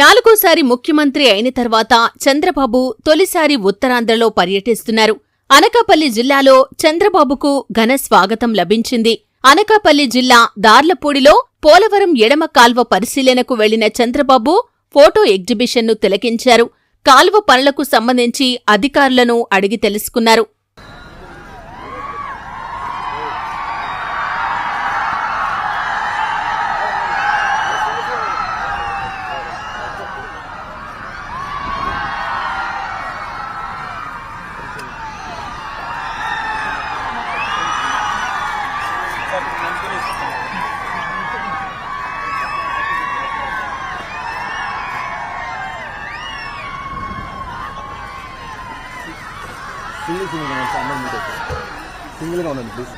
నాలుగోసారి ముఖ్యమంత్రి అయిన తర్వాత చంద్రబాబు తొలిసారి ఉత్తరాంధ్రలో పర్యటిస్తున్నారు. అనకాపల్లి జిల్లాలో చంద్రబాబుకు ఘన స్వాగతం లభించింది. అనకాపల్లి జిల్లా దార్లపూడిలో పోలవరం ఎడమ కాల్వ పరిశీలనకు వెళ్ళిన చంద్రబాబు ఫోటో ఎగ్జిబిషన్ను తిలకించారు. కాల్వ పనులకు సంబంధించి అధికారులను అడిగి తెలుసుకున్నారు. సింగిల్ సింగిల్ ఉండండి సార్ అందరం మీట్ అవుతారు సింగిల్గా ఉండండి ప్లీజ్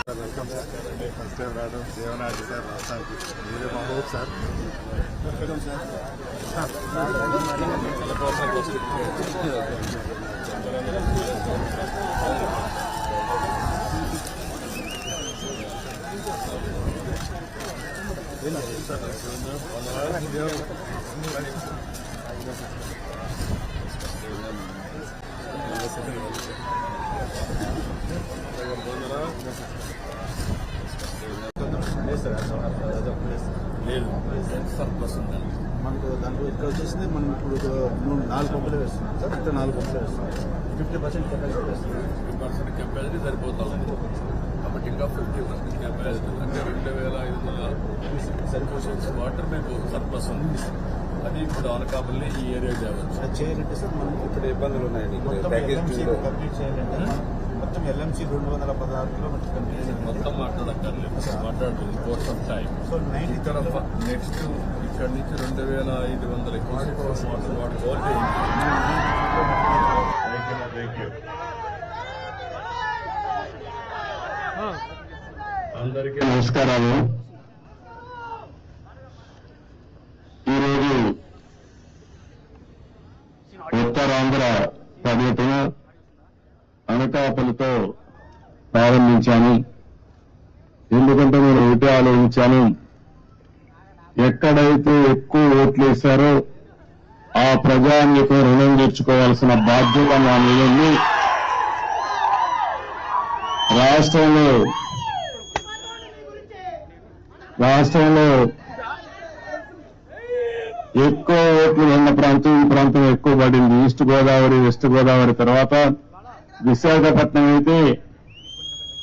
ఫస్ట్ టైం రావడం దేవనాథ్ సార్ రాష్ట్రానికి మీరే మా హోప్ సార్ వెల్కమ్ సార్ లేదు సార్ లేదు సర్ప్లస్ ఉందండి మనకు దాంట్లో ఇక్కడ వచ్చేసింది మనం ఇప్పుడు ఒక మూడు నాలుగు పంపులు వేస్తున్నాం సార్ ఇక్కడ నాలుగు పంపులు వేస్తున్నాం ఫిఫ్టీ పర్సెంట్ కెపాసిటీ వేస్తున్నాం ఫిఫ్టీ పర్సెంట్ కెపాసిటీ సరిపోతా ఉంది కాబట్టి ఇంకా ఫిఫ్టీ పర్సెంట్ కెపాసిటీ అంటే రెండు వేల ఐదు వందల వాటర్ మీకు సర్ప్లస్ ఉంది. అది ఇప్పుడు అనకాపల్లి ఈ ఏరియా తేవచ్చు అది చేయాలంటే సార్ మనం ఇక్కడ ఇబ్బందులు ఉన్నాయండి. కంప్లీట్ చేయాలంటే మనం మొత్తం ఎల్ఎంసీ రెండు వందల పదహారు కిలోమీటర్స్ కంప్లీట్ చేయాలంటే మొత్తం మాట్లాడక్కర్లేదు. మాట్లాడుతుంది కోర్స్ ఆఫ్ టైం సో ఇక్కడ నెక్స్ట్ ఇక్కడ నుంచి రెండు వేల ఐదు వందల ఎక్కువ వాటర్ వాడుకోవాలి అందరికీ నమస్కారాలు. ఈరోజు ఉత్తరాంధ్ర పర్యటన అనకాపల్లితో ప్రారంభించాను ఎందుకంటే నేను ఒకటే ఆలోచించాను ఎక్కడైతే ఎక్కువ ఓట్లు వేశారో ఆ ప్రజానికి రుణం తీర్చుకోవాల్సిన బాధ్యత నా మీద రాష్ట్రంలో రాష్ట్రంలో ఎక్కువ ఓట్లు ఉన్న ప్రాంతం ఈ ప్రాంతం ఎక్కువ పడింది. ఈస్ట్ గోదావరి వెస్ట్ గోదావరి తర్వాత విశాఖపట్నం అయితే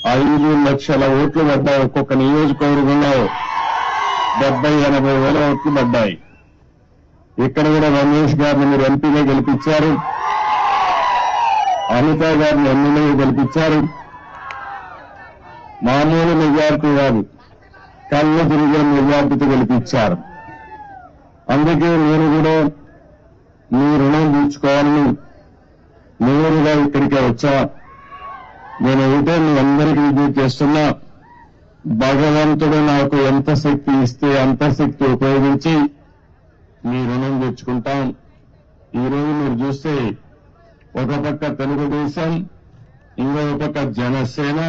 ఐదు లక్షల ఓట్లు పడ్డాయి. ఒక్కొక్క నియోజకవర్గంలో డెబ్బై ఎనభై వేల ఓట్లు పడ్డాయి. ఇక్కడ కూడా రమేష్ గారిని మీరు ఎంపీగా గెలిపించారు. అనిత గారిని ఎమ్మెల్యేగా గెలిపించారు. మామూలు మెజార్టీ కాదు. కళ్ళు తిరిగి మెజార్టీతో గెలిపించారు అందుకే నేను కూడా మీ రుణం తీర్చుకోవాలని నేరుగా ఇక్కడికి వచ్చా. నేను మీ అందరికీ విజ్ఞప్తి చేస్తున్నా. భగవంతుడు నాకు ఎంత శక్తి ఇస్తే అంత శక్తి ఉపయోగించి మీ రుణం తెచ్చుకుంటాం. ఈరోజు మీరు చూస్తే ఒక పక్క తెలుగుదేశం ఇంకో పక్క జనసేన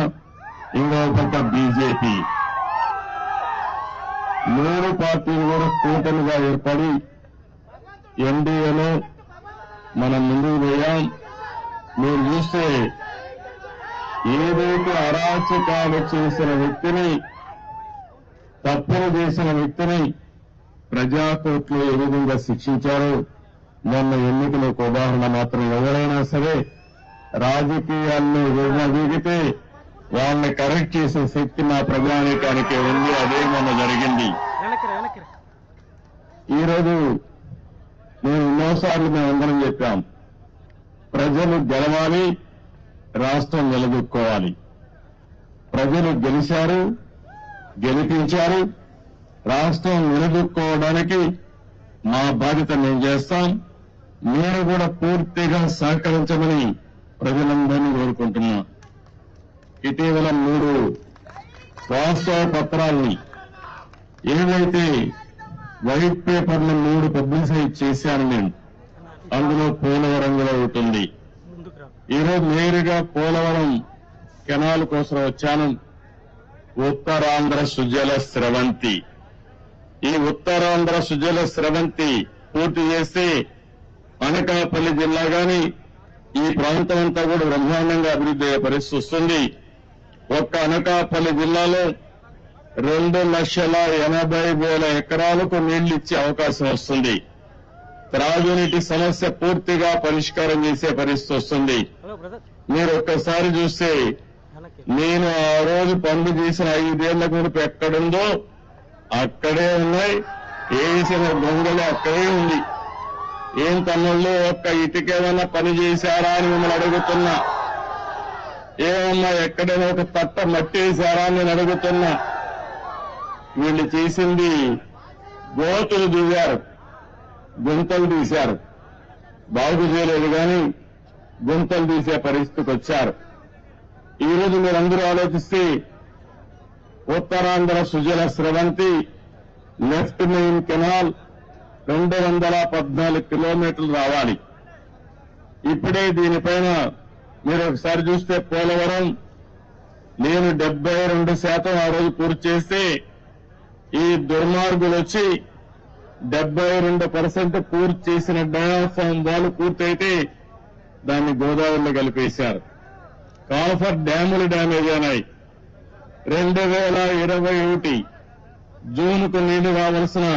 ఇంకో పక్క బీజేపీ. మూడు పార్టీలు కూడా కూటమిగా ఏర్పడి ఎన్డీఏలో మనం ముందుకు పోయాం. మీరు చూస్తే ఏదైతే అరాచకాలు చేసిన వ్యక్తిని తప్పులు చేసిన వ్యక్తిని ప్రజాకోర్టులో ఏ విధంగా శిక్షించారో మొన్న ఎన్నికలకు ఉదాహరణ మాత్రం ఎవరైనా సరే రాజకీయాల్లో విడదీగితే వాళ్ళని కరెక్ట్ చేసే శక్తి మా ప్రజానీకానికి ఉంది అదే మొన్న జరిగింది. ఈరోజు నేను ఎన్నోసార్లు మేమందరం చెప్పాం. ప్రజలు గెలవాలి రాష్ట్రం నిలదొక్కోవాలి. ప్రజలు గెలిచారు గెలిపించారు రాష్ట్రం నిలదొక్కోవడానికి మా బాధ్యత మేము చేస్తాం. మీరు కూడా పూర్తిగా సహకరించమని ప్రజలందరినీ కోరుకుంటున్నా. ఇటీవల మూడు వాస్తవ పత్రాల్ని ఏవైతే వైట్ పేపర్లు మూడు పబ్లిసైజ్ చేశాను నేను అందులో పోలవరం కూడా ఉంటుంది ఈరోజు నేరుగా పోలవరం కెనాల్ కోసం వచ్చాను. ఉత్తరాంధ్ర సుజల స్రవంతి. ఈ ఉత్తరాంధ్ర సుజల స్రవంతి పూర్తి చేస్తే అనకాపల్లి జిల్లా గాని ఈ ప్రాంతం అంతా కూడా బ్రహ్మాండంగా అభివృద్ధి అయ్యే పరిస్థితి వస్తుంది. ఒక్క అనకాపల్లి జిల్లాలో రెండు లక్షల ఎనభై వేల ఎకరాలకు నీళ్ళు ఇచ్చే అవకాశం వస్తుంది. త్రాగునీటి సమస్య పూర్తిగా పరిష్కారం చేసే పరిస్థితి వస్తుంది. మీరు ఒక్కసారి చూస్తే నేను ఆ రోజు పనులు చేసిన ఐదేళ్ళ గుడిపు ఎక్కడుందో అక్కడే ఉన్నాయి. వేసిన గొంగలు అక్కడే ఉంది. ఏం తమ్ముళ్ళు ఒక్క ఇటుకేమైనా పని చేశారా అని మిమ్మల్ని అడుగుతున్నా. ఏమన్నా ఎక్కడైనా ఒక తట్ట మట్టి వేశారా నేను అడుగుతున్నా. వీళ్ళు చేసింది గోతులు దిగారు గుంతలు తీశారు. బాగు చేయలేదు కానీ గుంతలు తీసే పరిస్థితికి వచ్చారు. ఈ రోజు మీరందరూ ఆలోచిస్తే Uttarandhra Sujala Sravanthi left main canal రెండు వందల పద్నాలుగు కిలోమీటర్లు రావాలి. ఇప్పుడే దీనిపైన మీరు ఒకసారి చూస్తే పోలవరం నేను డెబ్బై రెండు శాతం ఆ రోజు పూర్తి చేస్తే ఈ దుర్మార్గులు వచ్చి డెబ్బై రెండు పర్సెంట్ పూర్తి చేసిన డయాఫామ్ వాళ్ళు పూర్తయితే దాన్ని గోదావరిలో కలిపేశారు. కాల్ఫర్ డ్యాములు డ్యామేజ్ అయినాయి. రెండు వేల ఇరవై ఒకటి జూన్కు నీళ్ళు కావలసిన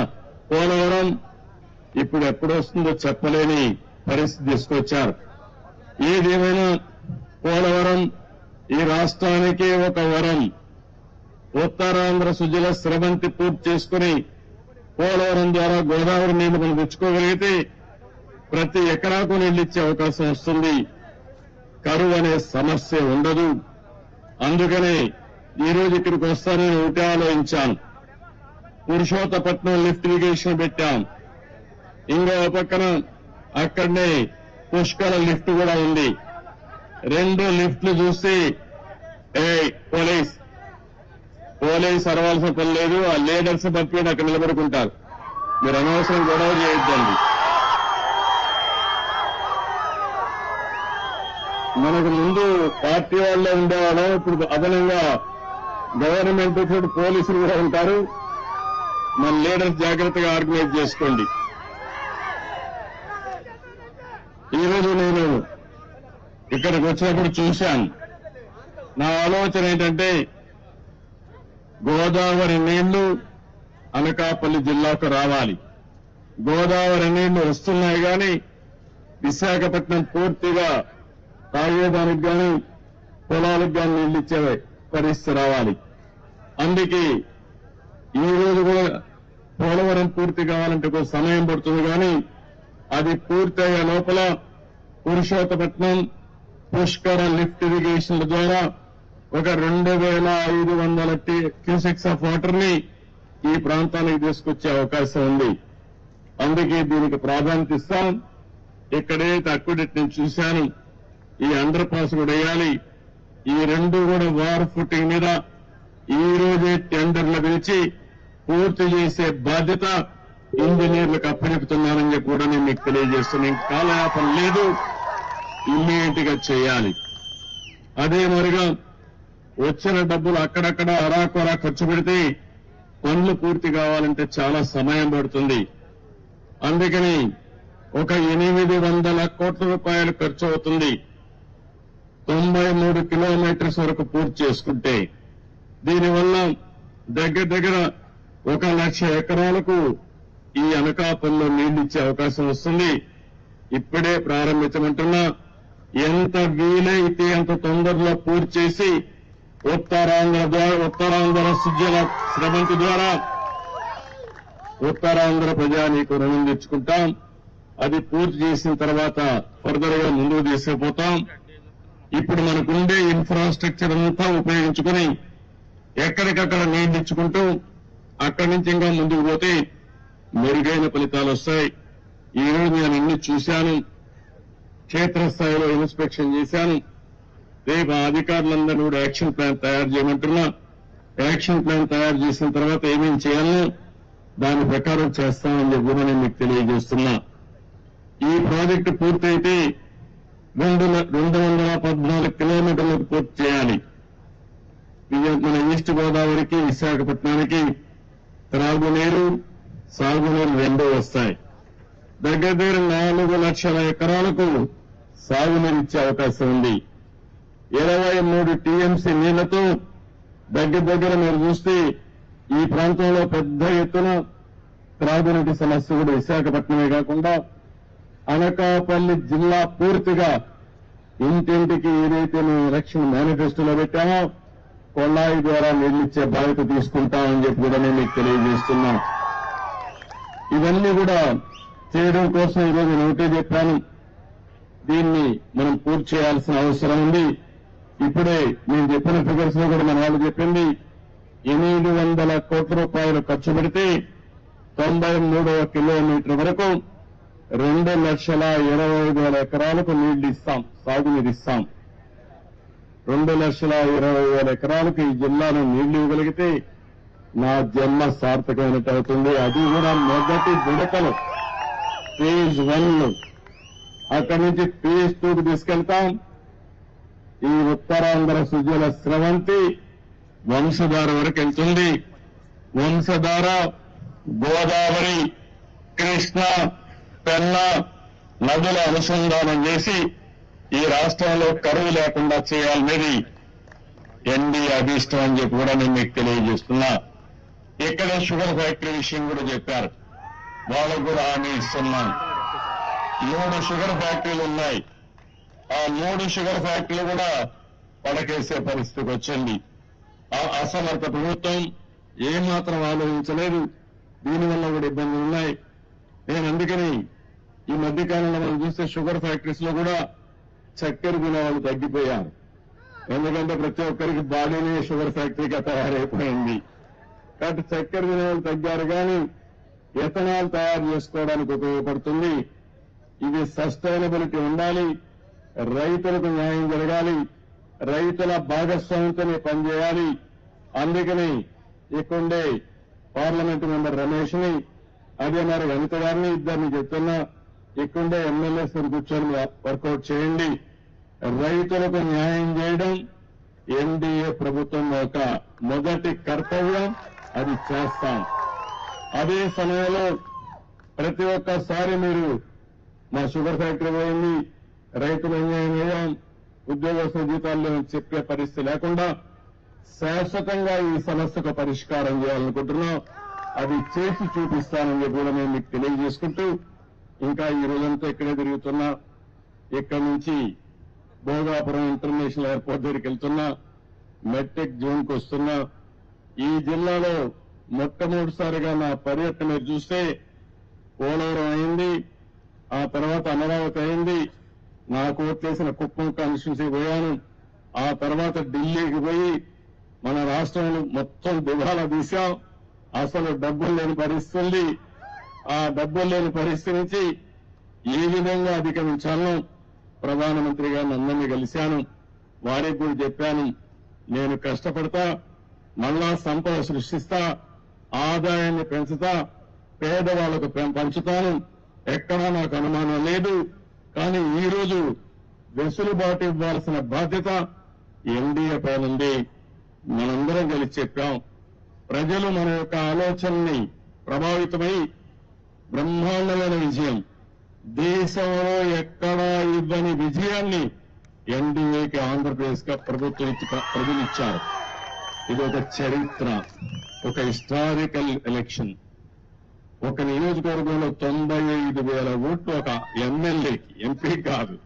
పోలవరం ఇప్పుడు ఎప్పుడు వస్తుందో చెప్పలేని పరిస్థితి తీసుకొచ్చారు. ఏదేమైనా పోలవరం ఈ రాష్ట్రానికి ఒక వరం. ఉత్తరాంధ్ర సుజల స్రవంతి పూర్తి చేసుకుని పోలవరం ద్వారా గోదావరి నీళ్ళు తెచ్చుకోగలిగితే ప్రతి ఎకరాకు నీళ్ళిచ్చే ఇచ్చే అవకాశం వస్తుంది. కరువు అనే సమస్య ఉండదు. అందుకనే ఈ రోజు ఇక్కడికి వస్తానని ఒకటే ఆలోచించాను. పురుషోత్తపట్నం లిఫ్ట్ ఇరిగేషన్ పెట్టాం. ఇంకో పక్కన అక్కడనే పుష్కల లిఫ్ట్ కూడా ఉంది. రెండు లిఫ్ట్లు చూసి ఏ పోలీస్ పోలీస్ అరవాల్సిన పని లేదు ఆ లీడర్స్ పంపించి అక్కడ నిలబడుకుంటారు. మీరు అనవసరం గొడవ చేయొద్దండి. మనకు ముందు పార్టీ వాళ్ళే ఉండేవాళ్ళం ఇప్పుడు అదనంగా గవర్నమెంట్ ఇప్పుడు పోలీసులు కూడా ఉంటారు. మన లీడర్స్ జాగ్రత్తగా ఆర్గనైజ్ చేసుకోండి. ఈరోజు నేను ఇక్కడికి వచ్చినప్పుడు చూశాను. నా ఆలోచన ఏంటంటే గోదావరి నీళ్ళు అనకాపల్లి జిల్లాకు రావాలి. గోదావరి నీళ్ళు వస్తున్నాయి కానీ విశాఖపట్నం పూర్తిగా తాగేదానికి కానీ పొలాలకు కానీ నీళ్ళు ఇచ్చే పరిస్థితి రావాలి. అందుకే ఈ రోజు కూడా పోలవరం పూర్తి కావాలంటే కొంచెం సమయం పడుతుంది కానీ అది పూర్తయ్యే లోపల పురుషోత్తపట్నం పుష్కర లిఫ్ట్ ఇరిగేషన్ల ద్వారా ఒక రెండు వేల ఐదు వందల క్యూసెక్స్ ఆఫ్ వాటర్ని ఈ ప్రాంతానికి తీసుకొచ్చే అవకాశం ఉంది. అందుకే దీనికి ప్రాధాన్యత ఇస్తాం. ఇక్కడే తక్కువ నేను చూశాను. ఈ అండర్ పాస్ కూడా వేయాలి. ఈ రెండు కూడా వార్ ఫుటింగ్ మీద ఈ రోజే టెండర్లు పిలిచి పూర్తి చేసే బాధ్యత ఇంజనీర్లకు అప్పచెపుతున్నానని చెప్పి కూడా నేను మీకు తెలియజేస్తున్నాను. కాలయాపన లేదు. ఇమ్మీడియట్గా చేయాలి. అదే మరిగా వచ్చిన డబ్బులు అక్కడక్కడ అరాకొరా ఖర్చు పెడితే పనులు పూర్తి కావాలంటే చాలా సమయం పడుతుంది. అందుకని ఒక ఎనిమిది వందల కోట్ల రూపాయలు ఖర్చు అవుతుంది. తొంభై మూడు కిలోమీటర్స్ వరకు పూర్తి చేసుకుంటే దీనివల్ల దగ్గర దగ్గర ఒక లక్ష ఎకరాలకు ఈ అనకాపల్లో నీళ్ళు ఇచ్చే అవకాశం వస్తుంది. ఇప్పుడే ప్రారంభించమంటున్నా ఎంత వీలైతే అంత తొందరలో పూర్తి చేసి ఉత్తరాంధ్ర ద్వారా ఉత్తరాంధ్ర సుజల శ్రమంతి ద్వారా ఉత్తరాంధ్ర ప్రజానీకు రుణం తెచ్చుకుంటాం. అది పూర్తి చేసిన తర్వాత ఫర్దర్గా ముందుకు తీసుకుపోతాం. ఇప్పుడు మనకుండే ఇన్ఫ్రాస్ట్రక్చర్ అంతా ఉపయోగించుకుని ఎక్కడికక్కడ నీళ్ళు ఇచ్చుకుంటూ అక్కడి నుంచి ఇంకా ముందుకు పోతే మెరుగైన ఫలితాలు వస్తాయి. ఈ రోజు నేను అన్ని చూశాను. క్షేత్రస్థాయిలో ఇన్స్పెక్షన్ చేశాను. రేపు ఆ అధికారులందరూ కూడా యాక్షన్ ప్లాన్ తయారు చేయమంటున్నా. యాక్షన్ ప్లాన్ తయారు చేసిన తర్వాత ఏమేం చేయాలో దాని ప్రకారం చేస్తామని చెప్పి నేను మీకు తెలియజేస్తున్నా. ఈ ప్రాజెక్టు పూర్తయితే రెండు రెండు వందల పద్నాలుగు కిలోమీటర్లకు పూర్తి చేయాలి. మన ఈస్ట్ గోదావరికి విశాఖపట్నానికి త్రాగునీరు సాగునీరు రెండూ వస్తాయి. దగ్గర దగ్గర నాలుగు లక్షల ఎకరాలకు సాగునీరు ఇచ్చే అవకాశం ఉంది. ఇరవై మూడు టీఎంసీ నీళ్ళతో దగ్గర దగ్గర మీరు చూస్తే ఈ ప్రాంతంలో పెద్ద ఎత్తున త్రాగునీటి సమస్య కూడా విశాఖపట్నమే కాకుండా అనకాపల్లి జిల్లా పూర్తిగా ఇంటింటికి ఏదైతే మేము ఎలక్షన్ మేనిఫెస్టోలో పెట్టామో కొల్లాయి ద్వారా నీళ్ళిచ్చే బాధ్యత తీసుకుంటామని చెప్పి కూడా నేను మీకు తెలియజేస్తున్నాం. ఇవన్నీ కూడా చేయడం కోసం ఈరోజు నేను ఒకటే చెప్పాను. దీన్ని మనం పూర్తి చేయాల్సిన అవసరం ఉంది. ఇప్పుడే నేను చెప్పిన ఫిగర్స్లో కూడా మన వాళ్ళు చెప్పింది ఎనిమిది వందల కోట్ల రూపాయలు ఖర్చు పెడితే తొంభై మూడవ కిలోమీటర్ వరకు రెండు లక్షల ఇరవై ఐదు వేల ఎకరాలకు నీళ్ళు ఇస్తాం సాగునీరు ఇస్తాం. రెండు లక్షల ఇరవై వేల ఎకరాలకు ఈ జిల్లాలో నీళ్ళు ఇవ్వగలిగితే నా జన్మ సార్థకమైనట్టు అవుతుంది. అది కూడా మొదటి విడతలు. ఫేజ్ వన్ అక్కడి నుంచి ఫేజ్ టూకు తీసుకెళ్తాం. ఈ ఉత్తరాంధ్ర సుజల స్రవంతి వంశధార వరకు వెళ్తుంది. వంశధార గోదావరి కృష్ణ పెన్న నదుల అనుసంధానం చేసి ఈ రాష్ట్రంలో కరువు లేకుండా చేయాలనేది ఎన్డీ అభిష్టం అని చెప్పి కూడా నేను మీకు తెలియజేస్తున్నా. ఇక్కడ షుగర్ ఫ్యాక్టరీ విషయం కూడా చెప్పారు. వాళ్ళకు కూడా హామీ ఇస్తున్నాం మూడు షుగర్ ఫ్యాక్టరీలు ఉన్నాయి. ఆ మూడు షుగర్ ఫ్యాక్టరీలు కూడా పడకేసే పరిస్థితికి వచ్చింది. ఆ అసమర్థ ప్రభుత్వం ఏమాత్రం ఆలోచించలేదు. దీనివల్ల కూడా ఇబ్బందులు ఉన్నాయి. నేను అందుకని ఈ మధ్య కాలంలో మనం చూస్తే షుగర్ ఫ్యాక్టరీస్లో కూడా చక్కెర తినే వాళ్ళు తగ్గిపోయారు. ఎందుకంటే ప్రతి ఒక్కరికి బాడీనే షుగర్ ఫ్యాక్టరీగా తయారైపోయింది. కాబట్టి చక్కెర తినే వాళ్ళు తగ్గారు కానీ ఎథనాల్ తయారు చేసుకోవడానికి ఉపయోగపడుతుంది. ఇది సస్టైనబిలిటీ ఉండాలి. రైతులకు న్యాయం జరగాలి. రైతుల భాగస్వామ్యంతోనే పనిచేయాలి. అందుకని ఇక్కడే పార్లమెంట్ మెంబర్ రమేష్ని అదే మరి వెనక గారిని ఇద్దరిని చెప్తున్నా ఇక్కడే ఎమ్మెల్యేస్ కూర్చొని వర్కౌట్ చేయండి. రైతులకు న్యాయం చేయడం ఎన్డీఏ ప్రభుత్వం యొక్క మొదటి కర్తవ్యం. అది చేస్తాం. అదే సమయంలో ప్రతి ఒక్కసారి మీరు మా షుగర్ ఫ్యాక్టరీ పోయింది రైతులు అన్యాయం అయ్యాం ఉద్యోగస్తుల జీతాలు చెప్పే పరిస్థితి లేకుండా శాశ్వతంగా ఈ సమస్యకు పరిష్కారం చేయాలనుకుంటున్నాం. అది చేసి చూపిస్తానని చెప్పి కూడా మేము మీకు తెలియజేసుకుంటూ ఇంకా ఈ రోజంతా ఇక్కడే తిరుగుతున్నా. ఇక్కడి నుంచి భోగాపురం ఇంటర్నేషనల్ ఎయిర్పోర్ట్ దగ్గరికి వెళ్తున్నా. మెట్రిక్ జోన్కి వస్తున్నా. ఈ జిల్లాలో మొట్టమొదటిసారిగా నా పర్యటన చూస్తే పోలవరం అయింది ఆ తర్వాత అమరావతి అయింది నాకు ఓట్లేసిన కుప్పం కాన్స్టిట్యూన్సీ పోయాను. ఆ తర్వాత ఢిల్లీకి పోయి మన రాష్ట్రంలో మొత్తం దివాలా తీశాం. అసలు డబ్బులు లేని పరిస్థితుంది ఆ డబ్బులు లేని పరిస్థితి నుంచి ఏ విధంగా అధిగమించాలో ప్రధానమంత్రి గారిని అందరినీ కలిశాను. వారికి కూడా చెప్పాను నేను కష్టపడతా మళ్ళా సంపద సృష్టిస్తా ఆదాయాన్ని పెంచుతా పేదవాళ్ళకు పంచుతాను. ఎక్కడా నాకు అనుమానం లేదు. కానీ ఈ రోజు వెసులుబాటు ఇవ్వాల్సిన బాధ్యత ఎన్డీఏ పైనుంది మనందరం కలిసి చెప్పాం. ప్రజలు మన యొక్క ఆలోచనని ప్రభావితమై బ్రహ్మాండమైన విజయం. దేశంలో ఎక్కడా ఇవ్వని విజయాన్ని ఎన్డీఏకి ఆంధ్రప్రదేశ్గా ప్రభుత్వం ఇచ్చి ప్రజలు ఇచ్చారు. ఇది ఒక చరిత్ర ఒక హిస్టారికల్ ఎలక్షన్ ఒక నియోజకవర్గంలో తొంభై ఐదు వేల ఓట్లు ఒక ఎమ్మెల్యేకి ఎంపీ కాదు.